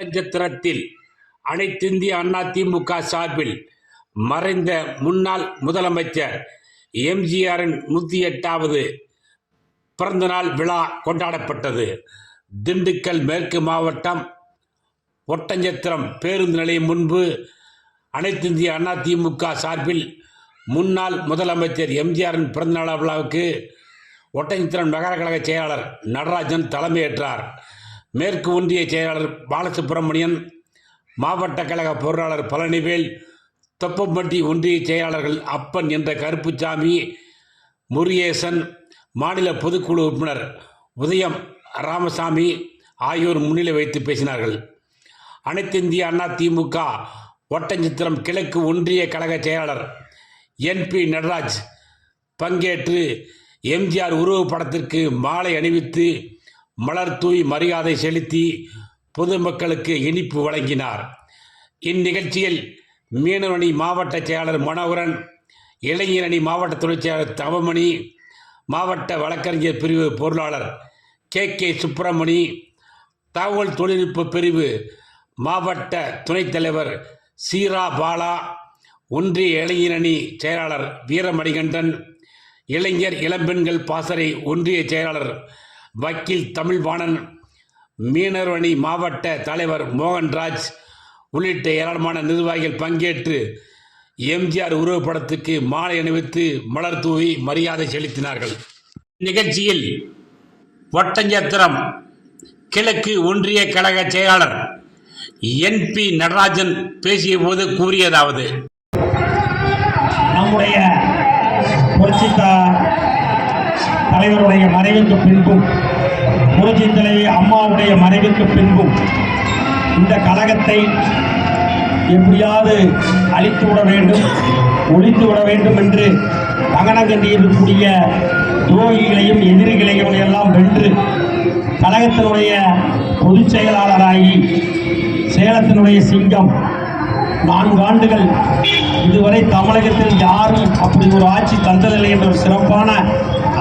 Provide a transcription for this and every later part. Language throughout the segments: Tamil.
நட்சத்திரத்தில் அனைத்திந்திய அண்ணா திமுக சார்பில் மறைந்த முன்னாள் முதலமைச்சர் எம்ஜிஆரின் நூற்றி எட்டாவது பிறந்தநாள் விழா கொண்டாடப்பட்டது. திண்டுக்கல் மேற்கு மாவட்டம் ஒட்டஞ்சத்திரம் பேருந்து நிலையம் முன்பு அனைத்திந்திய அண்ணா திமுக சார்பில் முன்னாள் முதலமைச்சர் எம்ஜிஆரின் பிறந்தநாள் விழாவுக்கு ஒட்டஞ்சத்திரம் நகர கழக செயலாளர் நடராஜன் தலைமையேற்றார். மேற்கு ஒன்றிய செயலாளர் பாலசுப்பிரமணியன் மாவட்ட கழக பொருளாளர் பழனிவேல் தொப்பம்பட்டி ஒன்றிய செயலாளர்கள் அப்பன் என்ற கருப்புச்சாமி முருகேசன் மாநில பொதுக்குழு உறுப்பினர் உதயம் ராமசாமி ஆகியோர் முன்னிலை வைத்து பேசினார்கள். அனைத்திந்திய அண்ணா திமுக ஒட்டஞ்சித்திரம் கிழக்கு ஒன்றிய கழக செயலாளர் என்பி நடராஜ் பங்கேற்று எம்ஜிஆர் உருவப்படத்திற்கு மாலை அணிவித்து மலர் தூய் மரியாதை செலுத்தி பொதுமக்களுக்கு இனிப்பு வழங்கினார். இந்நிகழ்ச்சியில் மீனவணி மாவட்ட செயலாளர் மனோகரன் இளைஞரணி மாவட்ட துணைச் தவமணி மாவட்ட வழக்கறிஞர் பிரிவு பொருளாளர் கே. கே. சுப்பிரமணி தகவல் தொழில்நுட்ப பிரிவு மாவட்ட துணைத் தலைவர் சீரா பாலா ஒன்றிய இளைஞரணி செயலாளர் வீரமணிகண்டன் இளைஞர் இளம்பெண்கள் பாசறை ஒன்றிய செயலாளர் வக்கீல் தமிழ்வாணன் மீனவணி மாவட்ட தலைவர் மோகன்ராஜ் உள்ளிட்ட ஏராளமான நிர்வாகிகள் பங்கேற்று எம்ஜிஆர் உருவப்படத்துக்கு மாலை அணிவித்து மலர் தூவி மரியாதை செலுத்தினார்கள். நிகழ்ச்சியில் ஒட்டஞ்சத்திரம் கிழக்கு ஒன்றிய கழக செயலாளர் என்பி நடராஜன் பேசிய போது கூறியதாவது நம்முடைய தலைவருடைய மறைவுக்கு பின்பும் புரட்சி தலைவி அம்மாவுடைய மறைவுக்கு பின்பும் இந்த கழகத்தை எப்படியாவது அழித்து விட வேண்டும் ஒழித்து விட வேண்டும் என்று கங்கணங்கண்டி இருக்கக்கூடிய துரோகிகளையும் எதிரிகளையும் எல்லாம் வென்று கழகத்தினுடைய பொதுச் செயலாளராகி சேலத்தினுடைய சிங்கம் நான்கு ஆண்டுகள் இதுவரை தமிழகத்தில் யாரும் அப்படி ஒரு ஆட்சி தந்ததில்லை என்ற ஒரு சிறப்பான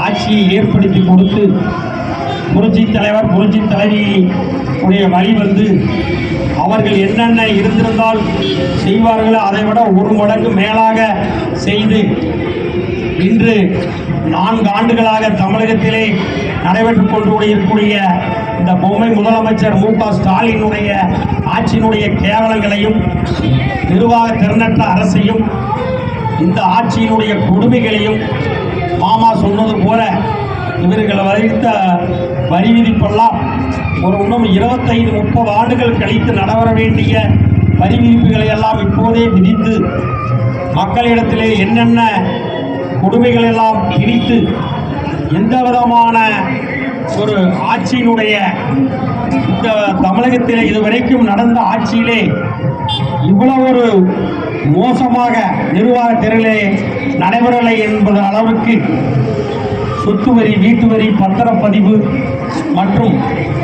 ஆட்சியை ஏற்படுத்தி கொடுத்து புரட்சி தலைவர் புரட்சி தலைவி உடைய வழி வந்து அவர்கள் என்னென்ன இருந்திருந்தால் செய்வார்களோ அதை விட ஒரு மடங்கு மேலாக செய்து இன்று நான்கு ஆண்டுகளாக தமிழகத்திலே நடைபெற்றுக் கொண்டு இருக்கக்கூடிய இந்த பொம்மை முதலமைச்சர் மு க ஸ்டாலினுடைய ஆட்சியினுடைய கேவலங்களையும் நிர்வாக திறனற்ற அரசையும் இந்த ஆட்சியினுடைய கொடுமைகளையும் சொன்னது போல இவர்கள் வரைத்த வரி விதிப்பெல்லாம் ஒரு இன்னும் இருபத்தைந்து முப்பது ஆண்டுகள் கழித்து நடைபெற வேண்டிய வரி விதிப்புகளை எல்லாம் இப்போதே விதித்து மக்களிடத்திலே என்னென்ன கொடுமைகள் எல்லாம் திணித்து எந்த விதமான ஒரு ஆட்சியினுடைய இந்த தமிழகத்தில் இதுவரைக்கும் நடந்த ஆட்சியிலே இவ்வளவு ஒரு மோசமாக நிர்வாக நடைபெறலை என்பது அளவுக்கு சொத்து வரி வீட்டு வரி பத்திரப்பதிவு மற்றும்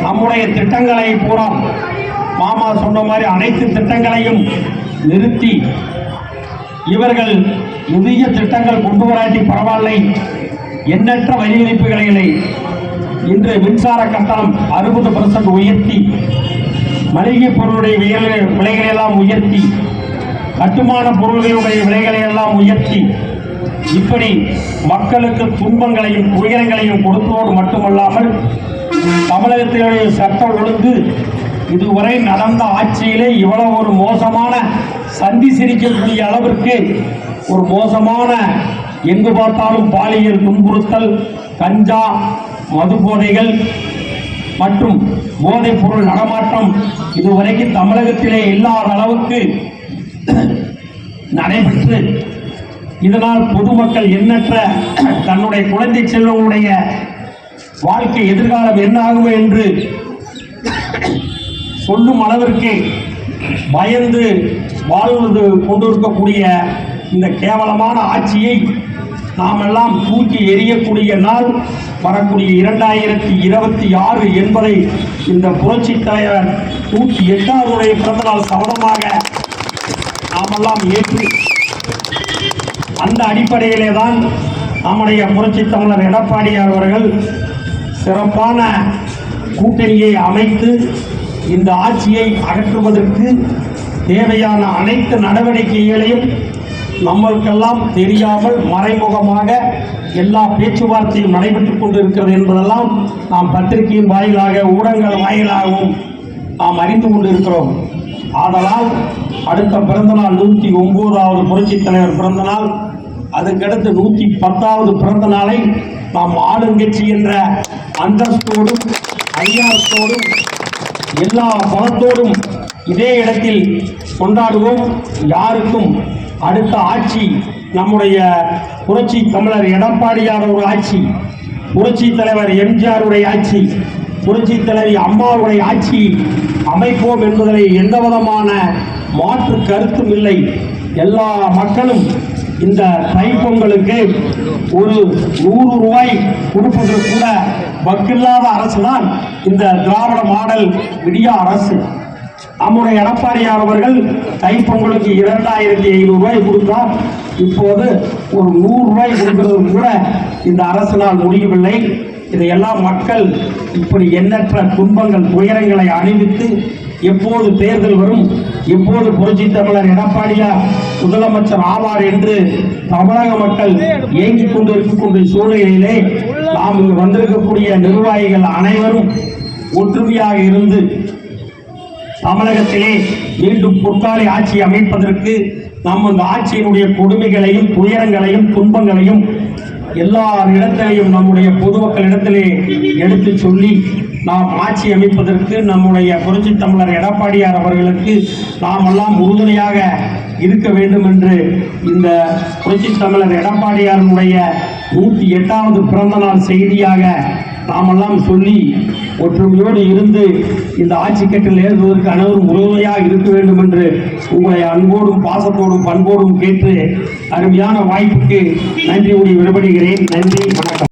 நம்முடைய திட்டங்களை பூரா மாமா சொன்ன மாதிரி அனைத்து திட்டங்களையும் நிறுத்தி இவர்கள் புதிய திட்டங்கள் கொண்டு வராட்டி பரவாயில்லை. எண்ணற்ற வரி விதிப்புகளை இன்று மின்சார கட்டணம் அறுபது பர்சன்ட் உயர்த்தி மளிகை பொருளுடைய விலைகளை எல்லாம் உயர்த்தி கட்டுமான பொருள்களுடைய விலைகளை எல்லாம் உயர்த்தி இப்படி மக்களுக்கு துன்பங்களையும் உயரங்களையும் கொடுத்ததோடு மட்டுமல்லாமல் தமிழகத்தினுடைய சட்ட ஒழுங்கு இதுவரை நடந்த ஆட்சியிலே இவ்வளவு ஒரு மோசமான சந்தி சிரிக்கக்கூடிய அளவிற்கு ஒரு மோசமான எங்கு பார்த்தாலும் பாலியல் துன்புறுத்தல் கஞ்சா மது போதைகள் மற்றும் போதைப் பொருள் நடமாட்டம் இதுவரைக்கும் தமிழகத்திலே இல்லாத அளவுக்கு நடைபெற்று இதனால் பொதுமக்கள் எண்ணற்ற தன்னுடைய குழந்தை செல்வங்களுடைய வாழ்க்கை எதிர்காலம் என்ன ஆகும் என்று சொல்லும் அளவிற்கு பயந்து வாழ்வது கொண்டிருக்கக்கூடிய இந்த கேவலமான ஆட்சியை நாமெல்லாம் தூக்கி எரியக்கூடிய நாள் வரக்கூடிய இரண்டாயிரத்தி இருபத்தி ஆறு என்பதை இந்த புரட்சி தலைவர் நூற்றி எட்டாவதுடைய பிறந்தநாள் சமணமாக நாமெல்லாம் ஏற்று அந்த அடிப்படையிலே தான் நம்முடைய புரட்சி தமிழர் எடப்பாடியார் அவர்கள் சிறப்பான கூட்டணியை அமைத்து இந்த ஆட்சியை அகற்றுவதற்கு தேவையான அனைத்து நடவடிக்கைகளையும் நம்மளுக்கெல்லாம் தெரியாமல் மறைமுகமாக எல்லா பேச்சுவார்த்தையும் நடைபெற்றுக் கொண்டிருக்கிறது என்பதெல்லாம் நாம் பத்திரிகையின் வாயிலாக ஊடகங்கள் வாயிலாகவும் நாம் அறிந்து கொண்டிருக்கிறோம். ஆதலால் அடுத்த பிறந்தநாள் நூற்றி ஒன்பதாவது புரட்சித் தலைவர் பிறந்தநாள் அதுக்கடுத்து நூற்றி பத்தாவது பிறந்த நாளை நாம் ஆளுங்கட்சி என்ற அந்தஸ்தோடும் அதிகாரத்தோடும் எல்லா பலத்தோடும் இதே இடத்தில் கொண்டாடுவோம். யாருக்கும் அடுத்த ஆட்சி நம்முடைய புரட்சி தமிழர் எடப்பாடியார் ஒரு ஆட்சி புரட்சி தலைவர் எம்ஜிஆருடைய ஆட்சி புரட்சி தலைவி அம்மாவுடைய ஆட்சி அமைப்போம் என்பதில் எந்த விதமான மாற்று கருத்தும் இல்லை. எல்லா மக்களும் இந்த தைப்பொங்கலுக்கு ஒரு நூறு ரூபாய் கொடுப்பது கூட வக்கில்லாத அரசு தான் இந்த திராவிட மாடல் விடியா அரசு. நம்முடைய எடப்பாடியார் அவர்கள் தைப்பொங்கலுக்கு இரண்டாயிரத்தி ஐநூறு ரூபாய் கொடுத்தார். இப்போது ஒரு நூறு ரூபாய் கொடுக்கிறது கூட இந்த அரசினால் முடியவில்லை. இதையெல்லாம் மக்கள் இப்படி எண்ணற்ற துன்பங்கள் துயரங்களை அணிவித்து எப்போது தேர்தல் வரும்? இப்போது புரட்சி தமிழர் எடப்பாடியார் முதலமைச்சர் ஆவார் என்று தமிழக மக்கள் இயங்கிக் கொண்டிருக்கக்கூடிய சூழ்நிலையிலே நாம் இங்கு வந்திருக்கக்கூடிய நிர்வாகிகள் அனைவரும் ஒற்றுமையாக இருந்து தமிழகத்திலே மீண்டும் பொற்காலை ஆட்சி அமைப்பதற்கு நாம் அந்த ஆட்சியினுடைய கொடுமைகளையும் துயரங்களையும் துன்பங்களையும் எல்லா இடத்திலையும் நம்முடைய பொதுமக்களிடத்திலே எடுத்து சொல்லி நாம் ஆட்சி அமைப்பதற்கு நம்முடைய புரட்சி தமிழர் எடப்பாடியார் அவர்களுக்கு நாம் எல்லாம் உறுதுணையாக இருக்க வேண்டும் என்று இந்த புரட்சி தமிழர் எடப்பாடியாருடைய நூற்றி எட்டாவது பிறந்த நாள் செய்தியாக நாமெல்லாம் சொல்லி ஒற்றுமையோடு இருந்து இந்த ஆட்சி கட்டில் ஏறுவதற்கு அனைவரும் உறுதுணையாக இருக்க வேண்டும் என்று உங்களை அன்போடும் பாசத்தோடும் பண்போடும் கேட்டு அருமையான வாய்ப்புக்கு நன்றி கூறி விடைபெறுகிறேன். நன்றி வணக்கம்.